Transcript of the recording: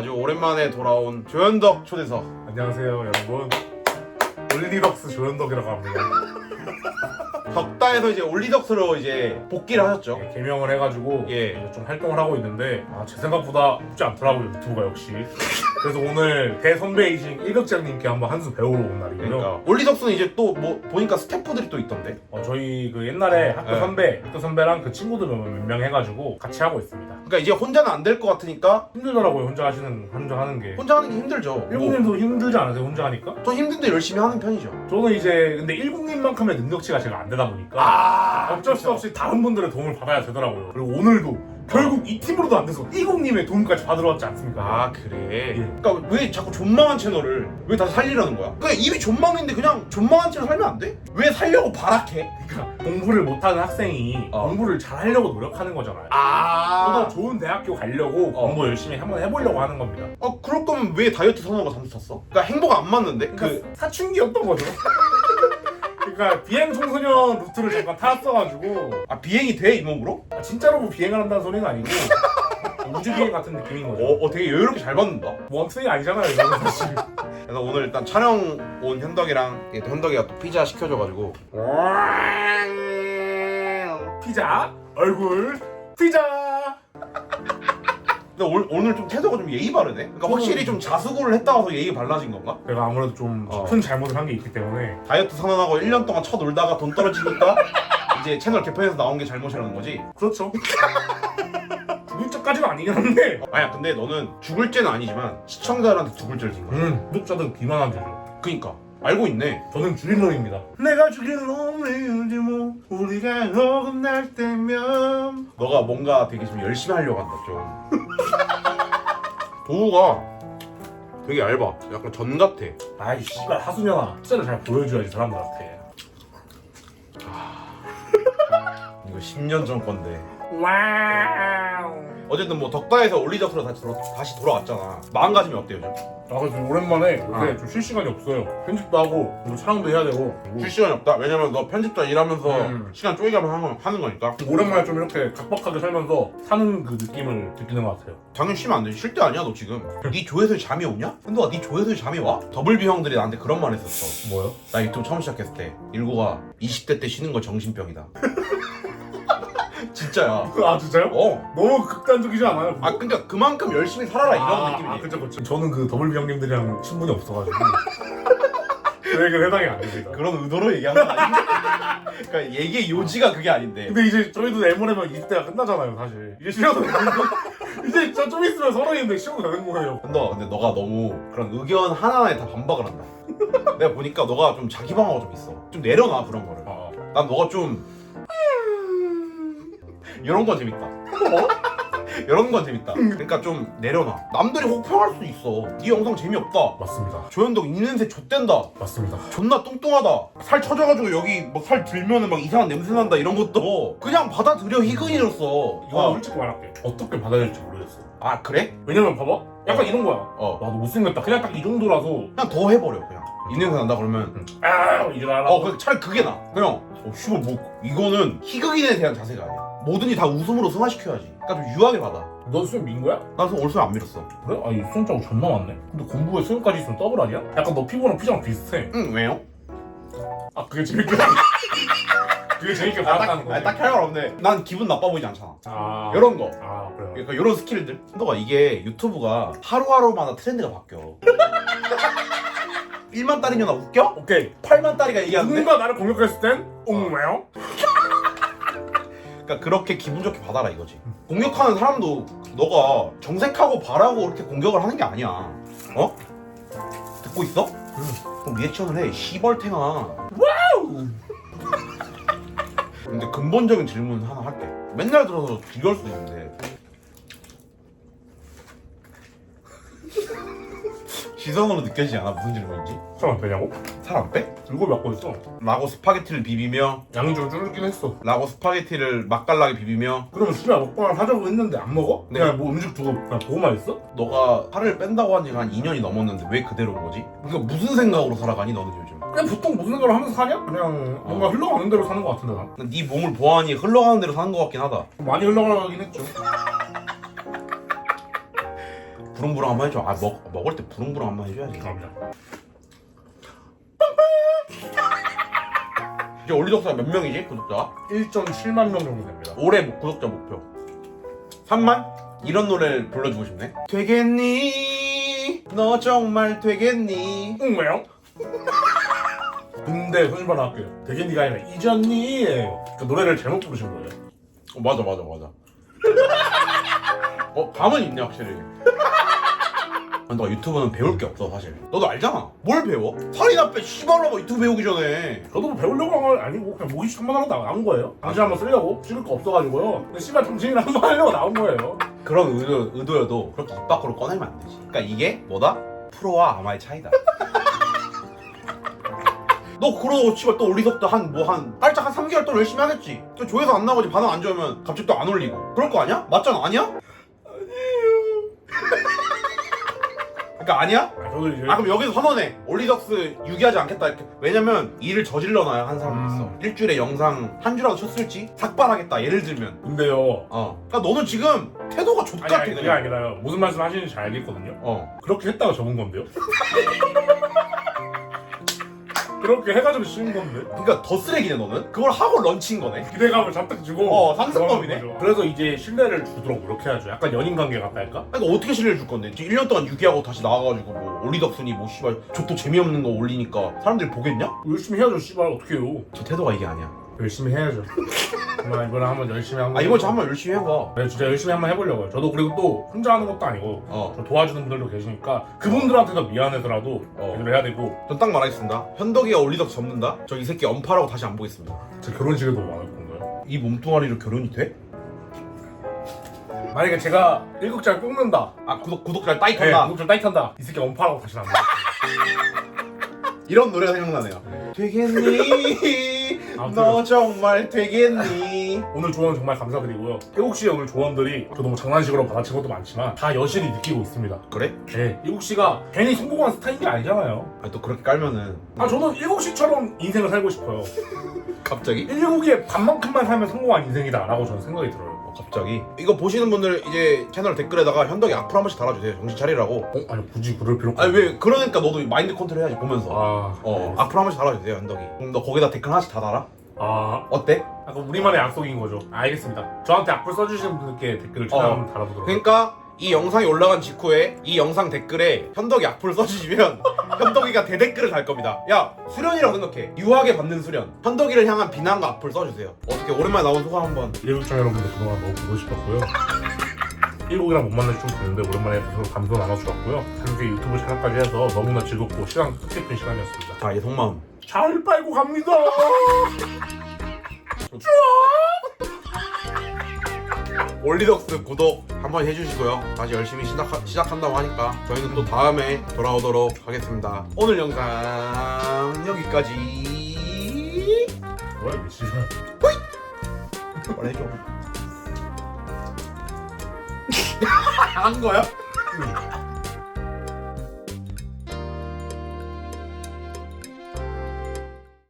아주 오랜만에 돌아온 조현덕 초대석. 안녕하세요 여러분 올리덕스 조현덕이라고 합니다 덕다에서 이제 올리덕스로 이제 복귀를 하셨죠. 예, 개명을 해가지고 예. 좀 활동을 하고 있는데 아, 제 생각보다 쉽지 않더라고요 유튜브가 역시 그래서 오늘 대선배이신 일극장님께 한번 한수 배우러 온 날이고요 그러니까 올리덕스는 이제 또 뭐 보니까 스태프들이 또 있던데. 어, 저희 그 옛날에 학교 네. 선배 학교 선배랑 그 친구들 몇 명 해가지고 같이 하고 있습니다 그러니까 이제 혼자는 안 될 것 같으니까 힘들더라고요 혼자 하시는 혼자 하는 게 혼자 하는 게 힘들죠. 뭐, 일국님도 힘들지 않으세요 혼자 하니까? 저 힘든데 열심히 하는 편이죠. 저는 이제 근데 일국님만큼의 능력치가 제가 안 되다 보니까 아 어쩔 수 없이 다른 분들의 도움을 받아야 되더라고요. 그리고 오늘도 결국 이 팀으로도 안 돼서 이국님의 도움까지 받으러 왔지 않습니까? 아 그래. 예. 그러니까 왜 자꾸 존망한 채널을 왜 다시 살리려는 거야? 그냥 이미 존망인데 그냥 존망한 채널 살면 안 돼? 왜 살려고 발악해? 그러니까 공부를 못하는 학생이 어. 공부를 잘하려고 노력하는 거잖아요. 아. 저도 좋은 대학교 가려고 어. 공부 열심히 한번 해보려고 하는 겁니다. 어 그럴 거면 왜 다이어트 선호가 잠수 탔어? 그러니까 행복 안 맞는데? 그 그러니까 사춘기였던 거죠. 그러니까 비행 청소년 루트를 잠깐 타왔어가지고 아 비행이 돼 이 몸으로? 아, 진짜로 뭐 비행을 한다는 소리는 아니고 우주 비행 같은 느낌인 거죠. 어, 어 되게 여유롭게 잘 받는다. 원투이 아니잖아요, 이거는 사실. 그래서 오늘 일단 촬영 온 현덕이랑 예, 또 현덕이가 또 피자 시켜줘가지고 피자 얼굴 피자. 근데 올, 오늘 좀 태도가 좀 예의 바르네. 그러니까 확실히 좀 자수고를 했다 와서 예의 발라진 건가? 제가 아무래도 좀 어. 큰 잘못을 한 게 있기 때문에 다이어트 선언하고 1년 동안 쳐 놀다가 돈 떨어지니까 이제 채널 개편해서 나온 게 잘못이라는 거지. 그렇죠. 죽을 적까지는 아니긴 한데 아야 근데 너는 죽을 죄는 아니지만 시청자들한테 죽을 죄를 진 거야. 음, 구독자들 비만한 죄죠. 그니까 알고 있네. 저는 죽일 놈입니다. 내가 죽일 놈이지 뭐 우리가 어긋날 때면 너가 뭔가 되게 좀 열심히 하려고 한다 좀 도우가 되게 얇아 약간 전 같아 아이 씨발 하수녀아 진짜를 잘 보여줘야지 사람들한테. 이거 10년 전 건데 와우. 어쨌든 뭐 덕다에서 올리덕스로 다시, 돌아, 다시 돌아왔잖아 마음가짐이 어때 요즘? 아 그래서 오랜만에 요새 아. 좀 쉴 시간이 없어요. 편집도 하고 그리고 촬영도 해야 되고. 쉴 시간이 없다 왜냐면 너 편집자 일하면서 음. 시간 쪼개가면서 하는, 거- 하는 거니까 오랜만에 좀 이렇게 각박하게 살면서 사는 그 느낌을 느끼는 것 같아요. 당연히 쉬면 안 돼. 쉴 때 아니야 너 지금 네 조회수에 잠이 오냐? 근데 네 조회수에 잠이 와? 더블비 형들이 나한테 그런 말 했었어 뭐요? 나 유튜브 처음 시작했을 때 일고가 20대 때 쉬는 거 정신병이다. 진짜야. 아 진짜요? 어. 너무 극단적이지 않아요? 아 그러니까 그만큼 열심히 살아라 이런 아, 느낌이지. 아, 그쵸, 그쵸. 저는 그 더블비 형님들이랑 친분이 없어가지고. 그에게 해당이 안 됩니다. 그런 의도로 얘기한 건 아닌데. 그러니까 얘기의 요지가 그게 아닌데. 근데 이제 저희도 애모레면 20대가 끝나잖아요, 사실. 이제 쉬어도 되는 거. 이제 저 좀 있으면 서른인데 쉬어도 되는 거예요. 근데, 근데 너가 너무 그런 의견 하나하나에 다 반박을 한다. 내가 보니까 너가 좀 자기 방어가 좀 있어. 좀 내려놔 그런 거를. 아, 난 너가 좀 이런 건 재밌다. 이런 건 재밌다. 그러니까 좀 내려놔. 남들이 혹평할 수 있어. 네 영상 재미없다. 맞습니다. 조현덕 입냄새 좆된다. 맞습니다. 존나 뚱뚱하다. 살 쳐져가지고 여기 막 살 들면은 막 이상한 냄새 난다 이런 것도 그냥 받아들여 희근이로서. 이거 아, 솔직히 말할게. 어떻게 받아야 될지 모르겠어. 아 그래? 왜냐면 봐봐. 약간 이런 거야. 어. 와, 너 못생겼다. 그냥 딱 이 정도라서. 그냥 더 해버려 그냥. 입냄새 난다 그러면. 아, 이러라. 어, 그 차라리 그게 나. 그냥 어, 씨발 뭐 이거는 희극인에 대한 자세가 아니야. 뭐든지 다 웃음으로 승화시켜야지. 그러니까 좀 유하게 받아. 너 수염 민 거야? 난 그래서 올수 안 밀었어. 그래? 아니, 수염 자국 존나 많네. 근데 공부에 수염까지 있으면 더블 아니야? 약간 너 피부랑 피부랑 비슷해. 응 왜요? 아, 그게 재밌게. 그게 재밌게 아, 딱, 받았다는 거지. 아니, 딱히 할말 없는데 난 기분 나빠 보이지 않잖아. 아. 이런 거. 아, 그래요. 그러니까 이런 스킬들. 너가 이게 유튜브가 하루하루마다 트렌드가 바뀌어. 1만 달이냐 나 웃겨? 오케이. 8만 달이가 얘기하는데? 누군가 나를 공격했을 땐, 응, 왜요? 그러니까 그렇게 기분 좋게 받아라 이거지. 공격하는 사람도 너가 정색하고 바라고 그렇게 공격을 하는 게 아니야. 어? 듣고 있어? 응. 그럼 리액션을 해. 시벌탱아. 와우! 근데 근본적인 질문 하나 할게. 맨날 들어서 비교할 수도 있는데. 시선으로 느껴지지 않아? 무슨 질문인지? 사람? 살안 빼? 이거 갖고 있어. 라고 스파게티를 비비며 양이 좀 줄긴 했어. 라고 스파게티를 맛깔나게 비비며 그러면 씨발 먹방을 하자고 했는데 안 먹어? 네. 그냥 뭐 음식 두고 그냥 보고만 있어? 너가 살을 뺀다고 한 지가 한 2년이 넘었는데 왜 그대로인 거지? 그러니까 무슨 생각으로 살아가니 너는 요즘? 그냥 보통 무슨 생각을 하면서 사냐? 그냥 뭔가 어. 흘러가는 대로 사는 것 같은데 난. 네 몸을 보아하니 흘러가는 대로 사는 것 같긴 하다. 많이 흘러가긴 했죠. 부릉부릉 한번 해줘 아 먹, 먹을 때 부릉부릉 한번 해줘야지 그럼요. 이제 올리덕스가 몇 명이지 구독자가? 1.7만 명 정도 됩니다. 올해 목- 구독자 목표 3만? 이런 노래를 불러주고 싶네 되겠니 너 정말 되겠니 응 왜요? 근데 손님 하나 할게요. 되겠니가 아니라 이전니예요. 그 노래를 잘못 부르신 거예요. 어, 맞아 맞아 맞아 어 감은 있네 확실히 아, 너 유튜브는 배울 게 없어 사실 너도 알잖아 뭘 배워? 살이나 빼 씨발라고 유튜브 배우기 전에 저도 뭐 배우려고 한 건 아니고 그냥 모기식 한번 하고 나온 거예요. 당신 한번 쓰려고 찍을 거 없어가지고요. 근데 씨발 당신이랑 한번 하려고 나온 거예요. 그런 의도, 의도여도 그렇게 입 밖으로 꺼내면 안 되지 그러니까 이게 뭐다? 프로와 아마의 차이다 너 그러고 씨발 또 올리석도 한 뭐한 깔짝 한 3개월 동안 열심히 하겠지 또 조회수 안 나오지 반응 안 좋으면 갑자기 또 안 올리고 그럴 거 아니야? 맞잖아 아니야? 아니에요 그러니까 아니야? 아, 저도 이제 아 그럼 여기서 선언해 올리덕스 유기하지 않겠다 이렇게 왜냐면 일을 저질러놔야 한 사람도 있어 음. 일주일에 영상 한 주라도 쳤을지 삭발하겠다 예를 들면 근데요. 어 그러니까 너는 지금 태도가 아니, 족같아 아니 그게 그냥 아니라요. 무슨 말씀 하시는지 잘 알겠거든요. 어 그렇게 했다가 적은 건데요. 그렇게 해가지고 씌운 건데. 그러니까 더 쓰레기네 너는 그걸 하고 런치인 거네 기대감을 잔뜩 주고 어. 그러는 거죠. 그래서 이제 신뢰를 주도록 이렇게 해야죠 약간 연인 관계 같다 할까? 아니 이거 어떻게 신뢰를 줄 건데 지금 1년 동안 유기하고 다시 나와가지고 뭐 올리덕스니 뭐 씨발 저 또 재미없는 거 올리니까 사람들이 보겠냐? 열심히 해야죠 씨발 어떻게 해요 저 태도가 이게 아니야 열심히 해야죠 정말 이번에 한번 열심히 한번 아 이번 주 한번 열심히 해봐. 네 진짜 열심히 한번 해보려고요. 저도 그리고 또 혼자 하는 것도 아니고 어. 저 도와주는 분들도 계시니까 그분들한테도 미안해서라도 어. 일을 해야 되고. 전 딱 말하겠습니다. 현덕이가 올리덕스 접는다? 저 이 새끼 엄파라고 다시 안 보겠습니다. 제 결혼식에도 많을 건가요? 이 몸뚱아리로 결혼이 돼? 만약에 제가 일극장을 뽑는다. 아 구독, 구독자 따이 네, 탄다? 구독자 따이탄다. 이 새끼 엄파라고 다시 안 보겠습니다. 이런 노래가 생각나네요. 되겠니 아무튼. 너 정말 되겠니? 오늘 조언 정말 감사드리고요. 일국 씨의 오늘 조언들이 저도 뭐 장난식으로 받아친 것도 많지만 다 여실히 느끼고 있습니다. 그래? 네. 일국 씨가 괜히 성공한 스타일이 아니잖아요. 아니 또 그렇게 깔면은. 아 저는 일국 씨처럼 인생을 살고 싶어요. 갑자기? 일국의 반만큼만 살면 성공한 인생이다 라고 저는 생각이 들어요. 어, 갑자기 이거 보시는 분들 이제 채널 댓글에다가 현덕이 악플 한 번씩 달아주세요 정신 차리라고 어? 아니 굳이 그럴 필요가 아니 왜 그러니까 너도 마인드 컨트롤 해야지 보면서 아, 어 네. 악플 한 번씩 달아주세요 현덕이 그럼 너 거기다 댓글 하나씩 다 달아? 아 어때? 약간 우리만의 약속인 거죠 알겠습니다 저한테 악플 써주시는 분들께 댓글을 최대한 어. 달아보도록 그러니까 이 영상이 올라간 직후에 이 영상 댓글에 현덕이 악플 써주시면 현덕이가 대댓글을 달 겁니다 야 수련이라고 생각해 유하게 받는 수련 현덕이를 향한 비난과 악플 써주세요 어떻게 오랜만에 나온 소감 한번 일국장 여러분들 그동안 너무 보고 싶었고요 일국이랑 못 만나서 좀 됐는데 오랜만에 서로 감소 나눠주었고요 함께 유튜브 촬영까지 해서 너무나 즐겁고 시간 뜻깊은 시간이었습니다 자 이제 속마음. 잘 빨고 갑니다 올리덕스 구독 한번 해주시고요. 다시 열심히 시작, 시작한다고 하니까 저희는 또 다음에 돌아오도록 하겠습니다. 오늘 영상 여기까지. 뭐야 이게 시간 빨리 해줘. 한 거야? 응.